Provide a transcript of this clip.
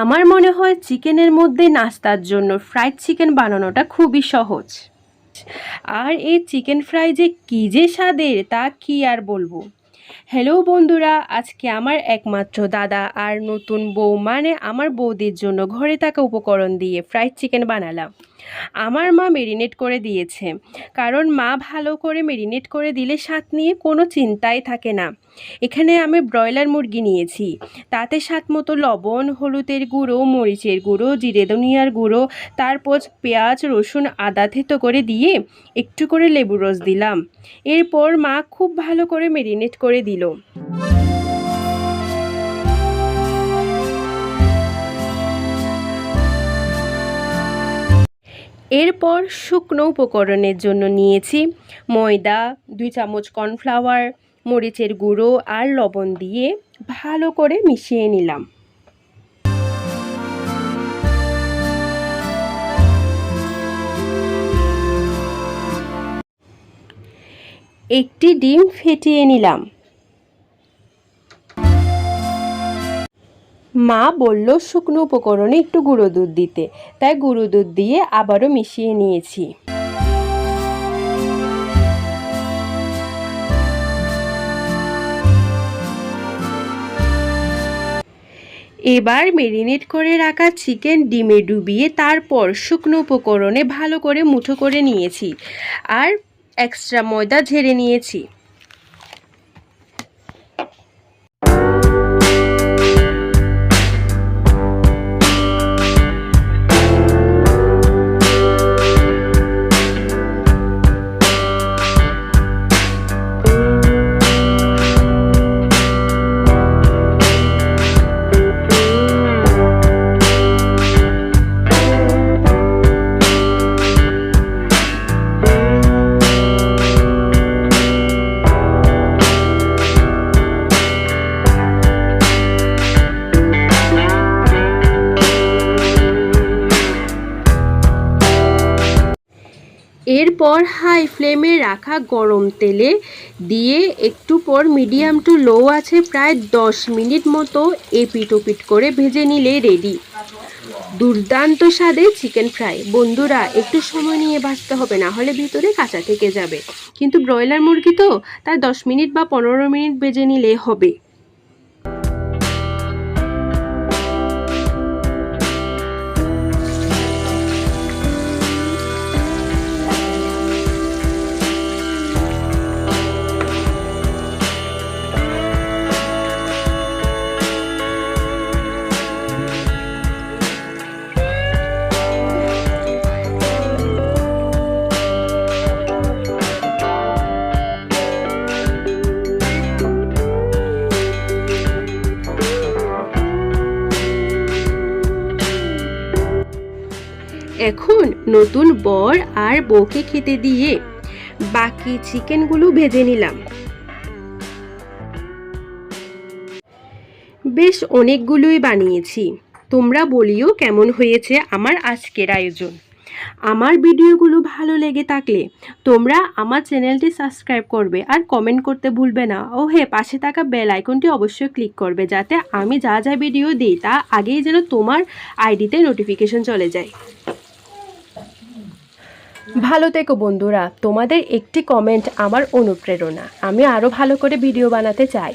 আমার মনে হয় চিকেনের মধ্যে নাস্তার জন্য ফ্রাইড চিকেন বানানোটা খুবই সহজ। আর এই চিকেন ফ্রাই যে কী যে স্বাদের তা কি আর বলব? হ্যালো বন্ধুরা, আজকে আমার একমাত্র দাদা আর নতুন বউ মানে আমার বৌদির জন্য ঘরে থাকা উপকরণ দিয়ে ফ্রাইড চিকেন বানালাম। আমার মা মেরিনেট করে দিয়েছে। কারণ মা ভালো করে মেরিনেট করে দিলে স্বাদ নিয়ে কোনো চিন্তাই থাকে না। এখানে আমি ব্রয়লার মুরগি নিয়েছি। তাতে স্বাদ মতো লবণ, হলুদের গুঁড়ো, মরিচের গুঁড়ো, জিরে ধনিয়ার গুঁড়ো, তারপর পেঁয়াজ, রসুন, আদা থেতো করে দিয়ে একটু করে লেবু রস দিলাম। এরপর মা খুব ভালো করে মেরিনেট করে দিল। এরপর শুকনো উপকরণের জন্য নিয়েছি ময়দা, দুই চামচ কর্নফ্লাওয়ার, মরিচের গুঁড়ো আর লবণ দিয়ে ভালো করে মিশিয়ে নিলাম। একটি ডিম ফেটিয়ে নিলাম। মা বলল, শুকনো উপকরণে একটু গুঁড়ো দুধ দিতে। তাই গুঁড়ো দুধ দিয়ে আবারও মিশিয়ে নিয়েছি। এবার মেরিনেট করে রাখা চিকেন ডিমে ডুবিয়ে তারপর শুকনো উপকরণে ভালো করে মুঠো করে নিয়েছি। আর এক্সট্রা ময়দা ঝেড়ে নিয়েছি। এরপর হাই ফ্লেমে রাখা গরম তেলে দিয়ে একটু পর মিডিয়াম টু লো আছে প্রায় দশ মিনিট মতো এপিট ওপিট করে ভেজে নিলে রেডি দুর্দান্ত স্বাদে চিকেন ফ্রাই বন্ধুরা, একটু সময় নিয়ে ভাজতে হবে, না হলে ভিতরে কাঁচা থেকে যাবে। কিন্তু ব্রয়লার মুরগি তো, তাই দশ মিনিট বা পনেরো মিনিট ভেজে নিলে হবে। এখন নতুন বর আর বউকে খেতে দিয়ে বাকি চিকেনগুলো ভেজে নিলাম। বেশ অনেকগুলোই বানিয়েছি। তোমরা বলিও কেমন হয়েছে আমার আজকের আয়োজন। আমার ভিডিওগুলো ভালো লেগে থাকলে তোমরা আমার চ্যানেলটি সাবস্ক্রাইব করবে আর কমেন্ট করতে ভুলবে না। ও হে, পাশে থাকা বেল আইকনটি অবশ্যই ক্লিক করবে যাতে আমি যা যা ভিডিও দিই তা আগেই যেন তোমার আইডিতে নোটিফিকেশন চলে যায়। ভালো থেকো বন্ধুরা। তোমাদের একটি কমেন্ট আমার অনুপ্রেরণা। আমি আরও ভালো করে ভিডিও বানাতে চাই।